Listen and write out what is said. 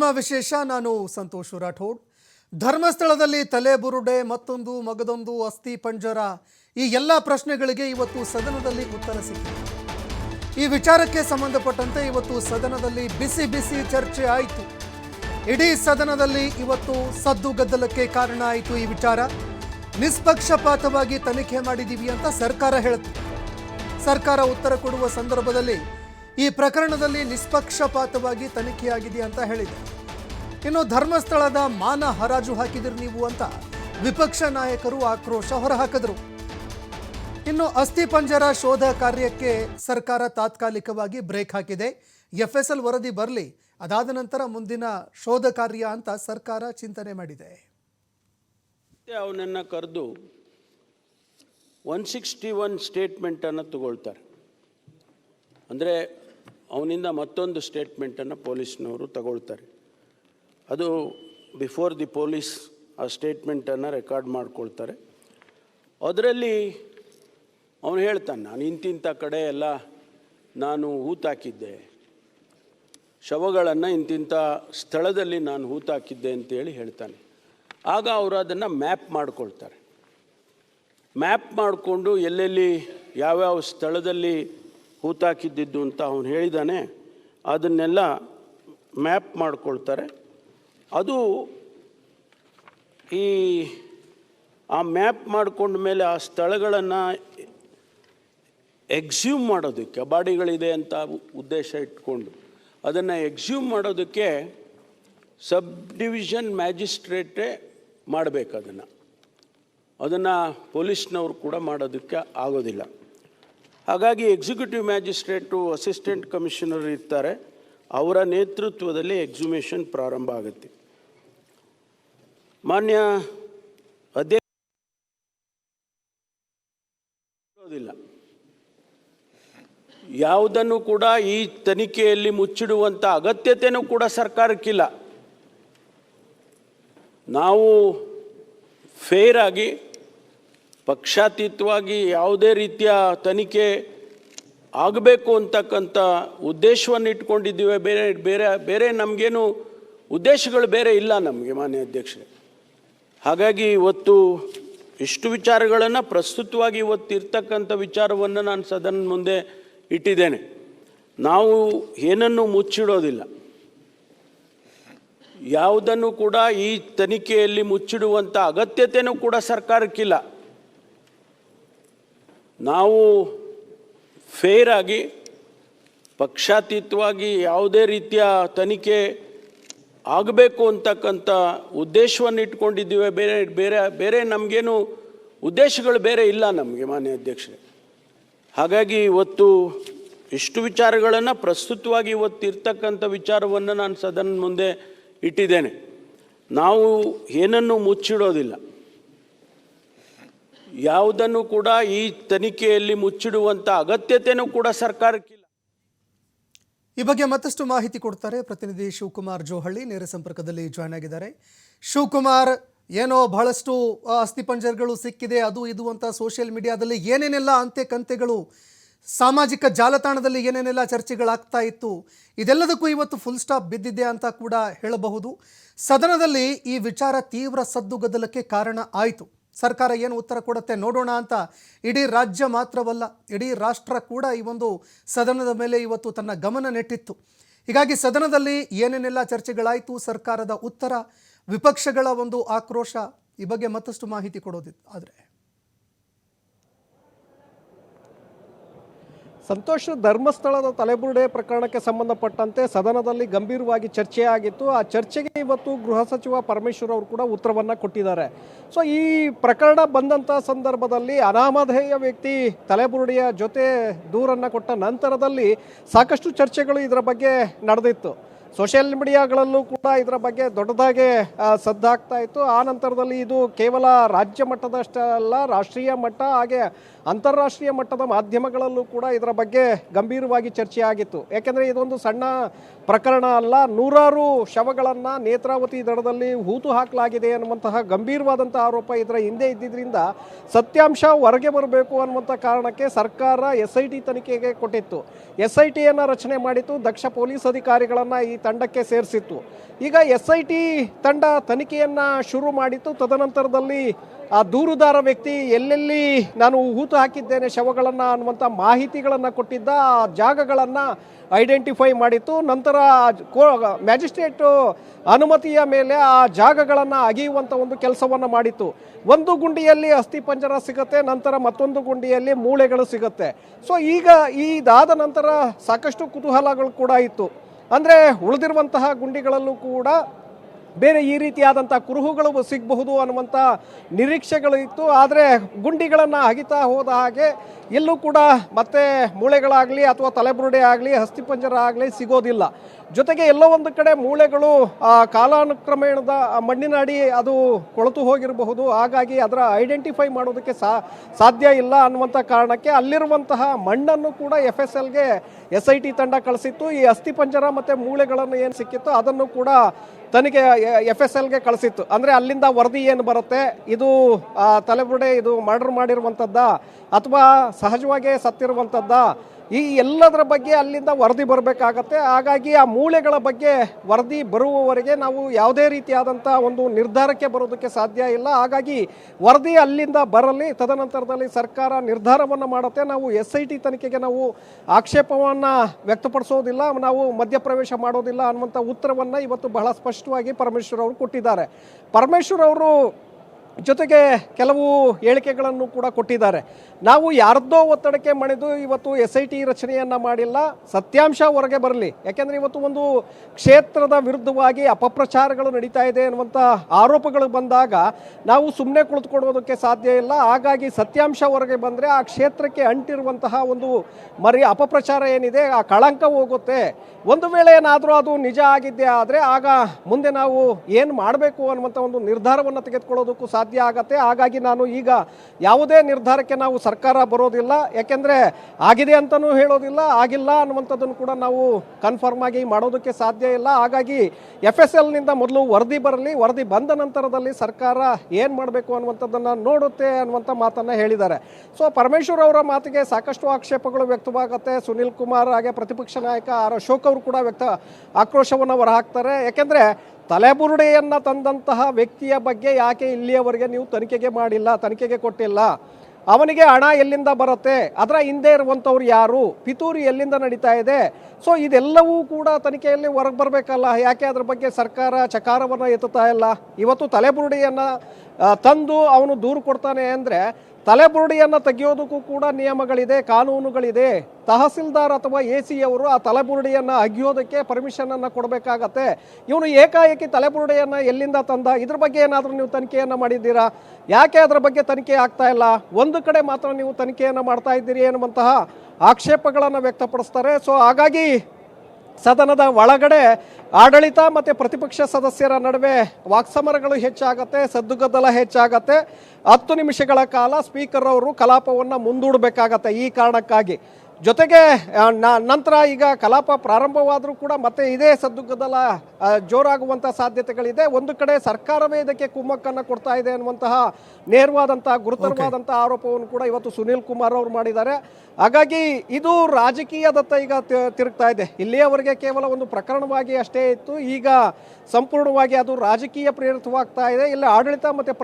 ವಿಶೇಷ, ನಾನು ಸಂತೋಷ್ ರಾಠೋಡ್ ಧರ್ಮಸ್ಥಳದಲ್ಲಿ ತಲೆ ಬುರುಡೆ, ಮತ್ತೊಂದು ಮಗದೊಂದು ಅಸ್ಥಿ ಪಂಜರ, ಈ ಎಲ್ಲ ಪ್ರಶ್ನೆಗಳಿಗೆ ಇವತ್ತು ಸದನದಲ್ಲಿ ಉತ್ತರ ಸಿಕ್ಕಿದೆ. ಈ ವಿಚಾರಕ್ಕೆ ಸಂಬಂಧಪಟ್ಟಂತೆ ಇವತ್ತು ಸದನದಲ್ಲಿ ಬಿಸಿ ಬಿಸಿ ಚರ್ಚೆ ಆಯಿತು. ಇಡೀ ಸದನದಲ್ಲಿ ಇವತ್ತು ಸದ್ದು ಗದ್ದಲಕ್ಕೆ ಕಾರಣ ಆಯಿತು ಈ ವಿಚಾರ. ನಿಷ್ಪಕ್ಷಪಾತವಾಗಿ ತನಿಖೆ ಮಾಡಿದ್ದೀವಿ ಅಂತ ಸರ್ಕಾರ ಹೇಳುತ್ತೆ. ಸರ್ಕಾರ ಉತ್ತರ ಕೊಡುವ ಸಂದರ್ಭದಲ್ಲಿ ಈ ಪ್ರಕರಣದಲ್ಲಿ ನಿಷ್ಪಕ್ಷಪಾತವಾಗಿ ತನಿಖೆಯಾಗಿದೆ ಅಂತ ಹೇಳಿದೆ. ಇನ್ನು ಧರ್ಮಸ್ಥಳದ ಮಾನ ಹರಾಜು ಹಾಕಿದಿರಿ ನೀವು ಅಂತ ವಿಪಕ್ಷ ನಾಯಕರು ಆಕ್ರೋಶ ಹೊರಹಾಕಿದ್ರು. ಇನ್ನು ಅಸ್ಥಿ ಪಂಜರ ಶೋಧ ಕಾರ್ಯಕ್ಕೆ ಸರ್ಕಾರ ತಾತ್ಕಾಲಿಕವಾಗಿ ಬ್ರೇಕ್ ಹಾಕಿದೆ. ಎಫ್ಎಸ್ಎಲ್ ಎಸ್ ಎಲ್ ವರದಿ ಬರಲಿ, ಅದಾದ ನಂತರ ಮುಂದಿನ ಶೋಧ ಕಾರ್ಯ ಅಂತ ಸರ್ಕಾರ ಚಿಂತನೆ ಮಾಡಿದೆ. ಅವನನ್ನು ಕರೆದು ಒನ್ ಸಿಕ್ಸ್ಟಿ ಒನ್ ಸ್ಟೇಟ್ಮೆಂಟನ್ನು ತಗೊಳ್ತಾರೆ. ಅಂದರೆ ಅವನಿಂದ ಮತ್ತೊಂದು ಸ್ಟೇಟ್ಮೆಂಟನ್ನು ಪೊಲೀಸ್ನವರು ತಗೊಳ್ತಾರೆ. ಅದು ಬಿಫೋರ್ ದಿ ಪೊಲೀಸ್ ಆ ಸ್ಟೇಟ್ಮೆಂಟನ್ನು ರೆಕಾರ್ಡ್ ಮಾಡ್ಕೊಳ್ತಾರೆ. ಅದರಲ್ಲಿ ಅವನು ಹೇಳ್ತಾನೆ, ನಾನು ಇಂತಿಂಥ ಕಡೆ ಎಲ್ಲ ನಾನು ಹೂತಾಕಿದ್ದೆ ಶವಗಳನ್ನು ಇಂತಿಂಥ ಸ್ಥಳದಲ್ಲಿ ನಾನು ಹೂತಾಕಿದ್ದೆ ಅಂತೇಳಿ ಹೇಳ್ತಾನೆ. ಆಗ ಅವರು ಅದನ್ನು ಮ್ಯಾಪ್ ಮಾಡ್ಕೊಳ್ತಾರೆ. ಮ್ಯಾಪ್ ಮಾಡಿಕೊಂಡು ಎಲ್ಲೆಲ್ಲಿ ಯಾವ್ಯಾವ ಸ್ಥಳದಲ್ಲಿ ಹೂತಾಕಿದ್ದಿದ್ದು ಅಂತ ಅವನು ಹೇಳಿದ್ದಾನೆ ಅದನ್ನೆಲ್ಲ ಮ್ಯಾಪ್ ಮಾಡಿಕೊಳ್ತಾರೆ. ಅದು ಈ, ಆ ಮ್ಯಾಪ್ ಮಾಡಿಕೊಂಡ ಮೇಲೆ ಆ ಸ್ಥಳಗಳನ್ನು ಎಕ್ಸ್ಯೂಮ್ ಮಾಡೋದಕ್ಕೆ ಬಾಡಿಗಳಿದೆ ಅಂತ ಉದ್ದೇಶ ಇಟ್ಕೊಂಡು, ಅದನ್ನು ಎಕ್ಸ್ಯೂಮ್ ಮಾಡೋದಕ್ಕೆ ಸಬ್ ಡಿವಿಷನ್ ಮ್ಯಾಜಿಸ್ಟ್ರೇಟೇ ಮಾಡಬೇಕು ಅದನ್ನು. ಅದನ್ನು ಪೊಲೀಸ್ನವರು ಕೂಡ ಮಾಡೋದಕ್ಕೆ ಆಗೋದಿಲ್ಲ. ಹಾಗಾಗಿ ಎಕ್ಸಿಕ್ಯೂಟಿವ್ ಮ್ಯಾಜಿಸ್ಟ್ರೇಟು ಅಸಿಸ್ಟೆಂಟ್ ಕಮಿಷನರ್ ಇರ್ತಾರೆ. ಅವರ ನೇತೃತ್ವದಲ್ಲಿ ಎಕ್ಸುಮೇಷನ್ ಪ್ರಾರಂಭ ಆಗುತ್ತೆ. ಮಾನ್ಯ ಅಧ್ಯಕ್ಷ ಇರೋದಿಲ್ಲ. ಯಾವುದನ್ನು ಕೂಡ ಈ ತನಿಖೆಯಲ್ಲಿ ಮುಚ್ಚಿಡುವಂಥ ಅಗತ್ಯತೆಯೂ ಕೂಡ ಸರ್ಕಾರಕ್ಕಿಲ್ಲ. ನಾವು ಫೇರ್ ಆಗಿ ಪಕ್ಷಾತೀತವಾಗಿ ಯಾವುದೇ ರೀತಿಯ ತನಿಖೆ ಆಗಬೇಕು ಅಂತಕ್ಕಂಥ ಉದ್ದೇಶವನ್ನು ಇಟ್ಕೊಂಡಿದ್ದೀವಿ. ಬೇರೆ ಬೇರೆ ಬೇರೆ ನಮಗೇನು ಉದ್ದೇಶಗಳು ಬೇರೆ ಇಲ್ಲ ನಮಗೆ ಮಾನ್ಯ ಅಧ್ಯಕ್ಷರೇ. ಹಾಗಾಗಿ ಇವತ್ತು ಇಷ್ಟು ವಿಚಾರಗಳನ್ನು ಪ್ರಸ್ತುತವಾಗಿ ಇವತ್ತು ಇರ್ತಕ್ಕಂಥ ವಿಚಾರವನ್ನು ನಾನು ಸದನ ಮುಂದೆ ಇಟ್ಟಿದ್ದೇನೆ. ನಾವು ಏನನ್ನು ಮುಚ್ಚಿಡೋದಿಲ್ಲ. ಯಾವುದನ್ನು ಕೂಡ ಈ ತನಿಖೆಯಲ್ಲಿ ಮುಚ್ಚಿಡುವಂಥ ಅಗತ್ಯತೆಯೂ ಕೂಡ ಸರ್ಕಾರಕ್ಕಿಲ್ಲ. ನಾವು ಫೇರ್ ಆಗಿ, ಪಕ್ಷಾತೀತವಾಗಿ ಯಾವುದೇ ರೀತಿಯ ತನಿಖೆ ಆಗಬೇಕು ಅಂತಕ್ಕಂಥ ಉದ್ದೇಶವನ್ನು ಇಟ್ಕೊಂಡಿದ್ದೀವಿ. ಬೇರೆ ಬೇರೆ ಬೇರೆ ನಮಗೇನು ಉದ್ದೇಶಗಳು ಬೇರೆ ಇಲ್ಲ ನಮಗೆ ಮಾನ್ಯ ಅಧ್ಯಕ್ಷರೇ. ಹಾಗಾಗಿ ಇವತ್ತು ಇಷ್ಟು ವಿಚಾರಗಳನ್ನು ಪ್ರಸ್ತುತವಾಗಿ ಇವತ್ತು ಇರ್ತಕ್ಕಂಥ ವಿಚಾರವನ್ನು ನಾನು ಸದನ ಮುಂದೆ ಇಟ್ಟಿದ್ದೇನೆ. ನಾವು ಏನನ್ನು ಮುಚ್ಚಿಡೋದಿಲ್ಲ. ಯಾವುದನ್ನು ಕೂಡ ಈ ತನಿಖೆಯಲ್ಲಿ ಮುಚ್ಚಿಡುವಂಥ ಅಗತ್ಯತೆಯೂ ಕೂಡ ಸರ್ಕಾರಕ್ಕಿಲ್ಲ ಈ ಬಗ್ಗೆ ಮತ್ತಷ್ಟು ಮಾಹಿತಿ ಕೊಡ್ತಾರೆ ಪ್ರತಿನಿಧಿ ಶಿವಕುಮಾರ್ ಜೋಹಳ್ಳಿ, ನೇರ ಸಂಪರ್ಕದಲ್ಲಿ ಜಾಯ್ನ್ ಆಗಿದ್ದಾರೆ. ಶಿವಕುಮಾರ್, ಏನೋ ಬಹಳಷ್ಟು ಅಸ್ಥಿ ಅಸ್ಥಿಪಂಜರಗಳು ಸಿಕ್ಕಿದೆ, ಅದು ಇದು ಅಂತ ಸೋಷಿಯಲ್ ಮೀಡಿಯಾದಲ್ಲಿ ಏನೇನೆಲ್ಲ ಅಂತೆ ಕಂತೆಗಳು, ಸಾಮಾಜಿಕ ಜಾಲತಾಣದಲ್ಲಿ ಏನೇನೆಲ್ಲ ಚರ್ಚೆಗಳಾಗ್ತಾ ಇತ್ತು, ಇದೆಲ್ಲದಕ್ಕೂ ಇವತ್ತು ಫುಲ್ ಸ್ಟಾಪ್ ಬಿದ್ದಿದೆ ಅಂತ ಕೂಡ ಹೇಳಬಹುದು. ಸದನದಲ್ಲಿ ಈ ವಿಚಾರ ತೀವ್ರ ಸದ್ದು ಗದ್ದಲಕ್ಕೆ ಕಾರಣ ಆಯಿತು. ಸರ್ಕಾರ ಏನು ಉತ್ತರ ಕೊಡುತ್ತೆ ನೋಡೋಣ ಅಂತ ಇಡೀ ರಾಜ್ಯ ಮಾತ್ರವಲ್ಲ, ಇಡೀ ರಾಷ್ಟ್ರ ಕೂಡ ಈ ಒಂದು ಸದನದ ಮೇಲೆ ಇವತ್ತು ತನ್ನ ಗಮನ ನೆಟ್ಟಿತ್ತು. ಹೀಗಾಗಿ ಸದನದಲ್ಲಿ ಏನೇನೆಲ್ಲ ಚರ್ಚೆಗಳಾಯಿತು, ಸರ್ಕಾರದ ಉತ್ತರ, ವಿಪಕ್ಷಗಳ ಒಂದು ಆಕ್ರೋಶ, ಈ ಬಗ್ಗೆ ಮತ್ತಷ್ಟು ಮಾಹಿತಿ ಕೊಡೋದಿತ್ತು ಆದರೆ ಸಂತೋಷ್ ಧರ್ಮಸ್ಥಳದ ತಲೆಬುರುಡೆ ಪ್ರಕರಣಕ್ಕೆ ಸಂಬಂಧಪಟ್ಟಂತೆ ಸದನದಲ್ಲಿ ಗಂಭೀರವಾಗಿ ಚರ್ಚೆ ಆಗಿತ್ತು. ಆ ಚರ್ಚೆಗೆ ಇವತ್ತು ಗೃಹ ಸಚಿವ ಪರಮೇಶ್ವರ್ ಅವರು ಕೂಡ ಉತ್ತರವನ್ನು ಕೊಟ್ಟಿದ್ದಾರೆ. ಸೊ ಈ ಪ್ರಕರಣ ಬಂದಂಥ ಸಂದರ್ಭದಲ್ಲಿ ಅನಾಮಧೇಯ ವ್ಯಕ್ತಿ ತಲೆಬುರುಡೆಯ ಜೊತೆ ದೂರನ್ನು ಕೊಟ್ಟ ನಂತರದಲ್ಲಿ ಸಾಕಷ್ಟು ಚರ್ಚೆಗಳು ಇದರ ಬಗ್ಗೆ ನಡೆದಿತ್ತು. ಸೋಷಿಯಲ್ ಮೀಡಿಯಾಗಳಲ್ಲೂ ಕೂಡ ಇದರ ಬಗ್ಗೆ ದೊಡ್ಡದಾಗಿ ಸದ್ದಾಗ್ತಾ ಇತ್ತು. ಆ ನಂತರದಲ್ಲಿ ಇದು ಕೇವಲ ರಾಜ್ಯ ಮಟ್ಟದಷ್ಟೇ ಅಲ್ಲ ರಾಷ್ಟ್ರೀಯ ಮಟ್ಟ, ಹಾಗೆ ಅಂತಾರಾಷ್ಟ್ರೀಯ ಮಟ್ಟದ ಮಾಧ್ಯಮಗಳಲ್ಲೂ ಕೂಡ ಇದರ ಬಗ್ಗೆ ಗಂಭೀರವಾಗಿ ಚರ್ಚೆ ಆಗಿತ್ತು ಯಾಕೆಂದರೆ ಇದೊಂದು ಸಣ್ಣ ಪ್ರಕರಣ ಅಲ್ಲ, ನೂರಾರು ಶವಗಳನ್ನು ನೇತ್ರಾವತಿ ದಡದಲ್ಲಿ ಹೂತು ಹಾಕಲಾಗಿದೆ ಅನ್ನುವಂತಹ ಗಂಭೀರವಾದಂಥ ಆರೋಪ ಇದರ ಹಿಂದೆ ಇದ್ದಿದ್ದರಿಂದ ಸತ್ಯಾಂಶ ಹೊರಗೆ ಬರಬೇಕು ಅನ್ನುವಂಥ ಕಾರಣಕ್ಕೆ ಸರ್ಕಾರ ಎಸ್ ಐ ಟಿ ತನಿಖೆಗೆ ಕೊಟ್ಟಿತ್ತು. ಎಸ್ ಐ ಟಿಯನ್ನು ರಚನೆ ಮಾಡಿತ್ತು, ದಕ್ಷ ಪೊಲೀಸ್ ಅಧಿಕಾರಿಗಳನ್ನು ಈ ತಂಡಕ್ಕೆ ಸೇರಿಸಿತ್ತು. ಈಗ ಎಸ್ ಐ ಟಿ ತಂಡ ತನಿಖೆಯನ್ನು ಶುರು ಮಾಡಿತ್ತು. ತದನಂತರದಲ್ಲಿ ಆ ದೂರುದಾರ ವ್ಯಕ್ತಿ ಎಲ್ಲೆಲ್ಲಿ ನಾನು ಹೂತು ಹಾಕಿದ್ದೇನೆ ಶವಗಳನ್ನು ಅನ್ನುವಂಥ ಮಾಹಿತಿಗಳನ್ನು ಕೊಟ್ಟಿದ್ದ, ಆ ಜಾಗಗಳನ್ನು ಐಡೆಂಟಿಫೈ ಮಾಡಿತ್ತು. ನಂತರ ಮ್ಯಾಜಿಸ್ಟ್ರೇಟು ಅನುಮತಿಯ ಮೇಲೆ ಆ ಜಾಗಗಳನ್ನು ಅಗೆಯುವಂಥ ಒಂದು ಕೆಲಸವನ್ನು ಮಾಡಿತ್ತು. ಒಂದು ಗುಂಡಿಯಲ್ಲಿ ಅಸ್ಥಿಪಂಜರ ಸಿಗುತ್ತೆ, ನಂತರ ಮತ್ತೊಂದು ಗುಂಡಿಯಲ್ಲಿ ಮೂಳೆಗಳು ಸಿಗುತ್ತೆ. ಸೊ ಈಗ ಇದಾದ ನಂತರ ಸಾಕಷ್ಟು ಕುತೂಹಲಗಳು ಕೂಡ ಇತ್ತು. ಅಂದರೆ ಉಳಿದಿರುವಂತಹ ಗುಂಡಿಗಳಲ್ಲೂ ಕೂಡ ಬೇರೆ ಈ ರೀತಿಯಾದಂಥ ಕುರುಹುಗಳು ಸಿಗಬಹುದು ಅನ್ನುವಂಥ ನಿರೀಕ್ಷೆಗಳು ಇತ್ತು. ಆದರೆ ಗುಂಡಿಗಳನ್ನು ಅಗಿತಾ ಹೋದ ಹಾಗೆ ಎಲ್ಲೂ ಕೂಡ ಮತ್ತೆ ಮೂಳೆಗಳಾಗಲಿ ಅಥವಾ ತಲೆಬುರುಡೆ ಆಗಲಿ ಹಸ್ತಿಪಂಜರ ಆಗಲಿ ಸಿಗೋದಿಲ್ಲ. ಜೊತೆಗೆ ಎಲ್ಲೋ ಒಂದು ಕಡೆ ಮೂಳೆಗಳು ಕಾಲಾನುಕ್ರಮೇಣದ ಮಣ್ಣಿನ ಅಡಿ ಅದು ಕೊಳತು ಹೋಗಿರಬಹುದು. ಹಾಗಾಗಿ ಅದರ ಐಡೆಂಟಿಫೈ ಮಾಡೋದಕ್ಕೆ ಸಾಧ್ಯ ಇಲ್ಲ ಅನ್ನುವಂಥ ಕಾರಣಕ್ಕೆ ಅಲ್ಲಿರುವಂತಹ ಮಣ್ಣನ್ನು ಕೂಡ ಎಫ್ ಎಸ್ ಎಲ್ಗೆ ಎಸ್ ಐ ಟಿ ತಂಡ ಕಳಿಸಿತ್ತು. ಈ ಅಸ್ಥಿಪಂಜರ ಮತ್ತು ಮೂಳೆಗಳನ್ನು ಏನು ಸಿಕ್ಕಿತ್ತು ಅದನ್ನು ಕೂಡ ತನಿಖೆ ಎಫ್ ಎಸ್ ಎಲ್ಗೆ ಕಳಿಸಿತ್ತು. ಅಂದರೆ ಅಲ್ಲಿಂದ ವರದಿ ಏನು ಬರುತ್ತೆ? ಇದು ತಲೆಬುಡೆ, ಇದು ಮರ್ಡರ್ ಮಾಡಿರುವಂಥದ್ದ ಅಥವಾ ಸಹಜವಾಗಿ ಸತ್ತಿರುವಂಥದ್ದ ಈ ಎಲ್ಲದರ ಬಗ್ಗೆ ಅಲ್ಲಿಂದ ವರದಿ ಬರಬೇಕಾಗತ್ತೆ. ಹಾಗಾಗಿ ಆ ಮೂಳೆಗಳ ಬಗ್ಗೆ ವರದಿ ಬರುವವರೆಗೆ ನಾವು ಯಾವುದೇ ರೀತಿಯಾದಂಥ ಒಂದು ನಿರ್ಧಾರಕ್ಕೆ ಬರೋದಕ್ಕೆ ಸಾಧ್ಯ ಇಲ್ಲ. ಹಾಗಾಗಿ ವರದಿ ಅಲ್ಲಿಂದ ಬರಲಿ, ತದನಂತರದಲ್ಲಿ ಸರ್ಕಾರ ನಿರ್ಧಾರವನ್ನು ಮಾಡುತ್ತೆ. ನಾವು ಎಸ್ ಐ ಟಿ ತನಿಖೆಗೆ ನಾವು ಆಕ್ಷೇಪವನ್ನು ವ್ಯಕ್ತಪಡಿಸೋದಿಲ್ಲ, ನಾವು ಮಧ್ಯಪ್ರವೇಶ ಮಾಡೋದಿಲ್ಲ ಅನ್ನುವಂಥ ಉತ್ತರವನ್ನು ಇವತ್ತು ಬಹಳ ಸ್ಪಷ್ಟವಾಗಿ ಪರಮೇಶ್ವರ್ ಅವರು ಕೊಟ್ಟಿದ್ದಾರೆ. ಪರಮೇಶ್ವರ್ ಅವರು ಜೊತೆಗೆ ಕೆಲವು ಹೇಳಿಕೆಗಳನ್ನು ಕೂಡ ಕೊಟ್ಟಿದ್ದಾರೆ. ನಾವು ಯಾರದ್ದೋ ಒತ್ತಡಕ್ಕೆ ಮಣಿದು ಇವತ್ತು ಎಸ್ ಐ ಟಿ ರಚನೆಯನ್ನು ಮಾಡಿಲ್ಲ. ಸತ್ಯಾಂಶ ಹೊರಗೆ ಬರಲಿ. ಯಾಕೆಂದರೆ ಇವತ್ತು ಒಂದು ಕ್ಷೇತ್ರದ ವಿರುದ್ಧವಾಗಿ ಅಪಪ್ರಚಾರಗಳು ನಡೀತಾ ಇದೆ ಅನ್ನುವಂಥ ಆರೋಪಗಳು ಬಂದಾಗ ನಾವು ಸುಮ್ಮನೆ ಕುಳಿತುಕೊಳ್ಳೋದಕ್ಕೆ ಸಾಧ್ಯ ಇಲ್ಲ. ಹಾಗಾಗಿ ಸತ್ಯಾಂಶ ಹೊರಗೆ ಬಂದರೆ ಆ ಕ್ಷೇತ್ರಕ್ಕೆ ಅಂಟಿರುವಂತಹ ಒಂದು ಮರಿ ಅಪಪ್ರಚಾರ ಏನಿದೆ, ಆ ಕಳಂಕ ಹೋಗುತ್ತೆ. ಒಂದು ವೇಳೆ ಏನಾದರೂ ಅದು ನಿಜ ಆಗಿದ್ದೇ ಆದರೆ ಆಗ ಮುಂದೆ ನಾವು ಏನು ಮಾಡಬೇಕು ಅನ್ನುವಂಥ ಒಂದು ನಿರ್ಧಾರವನ್ನು ತೆಗೆದುಕೊಳ್ಳೋದಕ್ಕೂ ಸಾಧ್ಯ ಆಗತ್ತೆ. ಹಾಗಾಗಿ ನಾನು ಈಗ ಯಾವುದೇ ನಿರ್ಧಾರಕ್ಕೆ ನಾವು ಸರ್ಕಾರ ಬರೋದಿಲ್ಲ. ಯಾಕೆಂದರೆ ಆಗಿದೆ ಅಂತಲೂ ಹೇಳೋದಿಲ್ಲ, ಆಗಿಲ್ಲ ಅನ್ನುವಂಥದ್ದನ್ನು ಕೂಡ ನಾವು ಕನ್ಫರ್ಮ್ ಆಗಿ ಮಾಡೋದಕ್ಕೆ ಸಾಧ್ಯ ಇಲ್ಲ. ಹಾಗಾಗಿ ಎಫ್ ಎಸ್ ಎಲ್ನಿಂದ ಮೊದಲು ವರದಿ ಬರಲಿ, ವರದಿ ಬಂದ ನಂತರದಲ್ಲಿ ಸರ್ಕಾರ ಏನು ಮಾಡಬೇಕು ಅನ್ನುವಂಥದ್ದನ್ನು ನೋಡುತ್ತೆ ಅನ್ನುವಂಥ ಮಾತನ್ನು ಹೇಳಿದ್ದಾರೆ. ಸೊ ಪರಮೇಶ್ವರ್ ಅವರ ಮಾತಿಗೆ ಸಾಕಷ್ಟು ಆಕ್ಷೇಪಗಳು ವ್ಯಕ್ತವಾಗುತ್ತೆ. ಸುನಿಲ್ ಕುಮಾರ್ ಹಾಗೆ ಪ್ರತಿಪಕ್ಷ ನಾಯಕ ಆರ್ ಅಶೋಕ್ ಅವರು ಕೂಡ ವ್ಯಕ್ತ ಆಕ್ರೋಶವನ್ನು ಹೊರಹಾಕ್ತಾರೆ. ಯಾಕೆಂದರೆ ತಲೆಬುರುಡೆಯನ್ನು ತಂದಂತಹ ವ್ಯಕ್ತಿಯ ಬಗ್ಗೆ ಯಾಕೆ ಇಲ್ಲಿಯವರೆಗೆ ನೀವು ತನಿಖೆಗೆ ಮಾಡಿಲ್ಲ, ತನಿಖೆಗೆ ಕೊಟ್ಟಿಲ್ಲ? ಅವನಿಗೆ ಹಣ ಎಲ್ಲಿಂದ ಬರುತ್ತೆ? ಅದರ ಹಿಂದೆ ಇರುವಂಥವ್ರು ಯಾರು? ಪಿತೂರಿ ಎಲ್ಲಿಂದ ನಡೀತಾ ಇದೆ? ಸೊ ಇದೆಲ್ಲವೂ ಕೂಡ ತನಿಖೆಯಲ್ಲಿ ಹೊರಗೆ ಬರಬೇಕಲ್ಲ, ಯಾಕೆ ಅದ್ರ ಬಗ್ಗೆ ಸರ್ಕಾರ ಚಕಾರವನ್ನು ಎತ್ತುತ್ತಾ ಇಲ್ಲ? ಇವತ್ತು ತಲೆಬುರುಡೆಯನ್ನು ತಂದು ಅವನು ದೂರು ಕೊಡ್ತಾನೆ ಅಂದರೆ ತಲೆಬುರುಡೆಯನ್ನು ತೆಗೆಯೋದಕ್ಕೂ ಕೂಡ ನಿಯಮಗಳಿದೆ, ಕಾನೂನುಗಳಿದೆ. ತಹಸೀಲ್ದಾರ್ ಅಥವಾ ಎ ಸಿ ಅವರು ಆ ತಲೆಬುರುಡೆಯನ್ನು ಅಗಿಯೋದಕ್ಕೆ ಪರ್ಮಿಷನನ್ನು ಕೊಡಬೇಕಾಗತ್ತೆ. ಇವನು ಏಕಾಏಕಿ ತಲೆಬುರುಡೆಯನ್ನು ಎಲ್ಲಿಂದ ತಂದ? ಇದ್ರ ಬಗ್ಗೆ ಏನಾದರೂ ನೀವು ತನಿಖೆಯನ್ನು ಮಾಡಿದ್ದೀರಾ? ಯಾಕೆ ಅದರ ಬಗ್ಗೆ ತನಿಖೆ ಆಗ್ತಾ ಇಲ್ಲ? ಒಂದು ಕಡೆ ಮಾತ್ರ ನೀವು ತನಿಖೆಯನ್ನು ಮಾಡ್ತಾ ಇದ್ದೀರಿ ಎನ್ನುವಂತಹ ಆಕ್ಷೇಪಗಳನ್ನು ವ್ಯಕ್ತಪಡಿಸ್ತಾರೆ. ಸೊ ಹಾಗಾಗಿ ಸದನದ ಒಳಗಡೆ ಆಡಳಿತ ಮತ್ತು ಪ್ರತಿಪಕ್ಷ ಸದಸ್ಯರ ನಡುವೆ ವಾಕ್ಸಮರಗಳು ಹೆಚ್ಚಾಗತ್ತೆ, ಸದ್ದುಗದ್ದಲ ಹೆಚ್ಚಾಗತ್ತೆ. ಹತ್ತು ನಿಮಿಷಗಳ ಕಾಲ ಸ್ಪೀಕರ್ ಅವರು ಕಲಾಪವನ್ನು ಮುಂದೂಡಬೇಕಾಗತ್ತೆ ಈ ಕಾರಣಕ್ಕಾಗಿ. ಜೊತೆಗೆ ನಂತರ ಈಗ ಕಲಾಪ ಪ್ರಾರಂಭವಾದರೂ ಕೂಡ ಮತ್ತೆ ಇದೇ ಸದ್ದುಗದ್ದಲ ಆ, ಜೋರಾಗುವಂಥ ಸಾಧ್ಯತೆಗಳಿದೆ. ಒಂದು ಕಡೆ ಸರ್ಕಾರವೇ ಇದಕ್ಕೆ ಕುಮ್ಮಕ್ಕನ್ನು ಕೊಡ್ತಾ ಇದೆ ಅನ್ನುವಂತಹ ನೇರವಾದಂತಹ ಗುರುತರವಾದಂಥ ಆರೋಪವನ್ನು ಕೂಡ ಇವತ್ತು ಸುನೀಲ್ ಕುಮಾರ್ ಅವರು ಮಾಡಿದ್ದಾರೆ. ಹಾಗಾಗಿ ಇದು ರಾಜಕೀಯದತ್ತ ಈಗ ತಿರುಗ್ತಾ ಇದೆ. ಇಲ್ಲಿಯವರೆಗೆ ಕೇವಲ ಒಂದು ಪ್ರಕರಣವಾಗಿ ಅಷ್ಟೇ ಇತ್ತು. ಈಗ ಸಂಪೂರ್ಣವಾಗಿ ಅದು ರಾಜಕೀಯ ಪ್ರೇರಿತವಾಗ್ತಾ ಇದೆ. ಇಲ್ಲಿ ಆಡಳಿತ ಮತ್ತು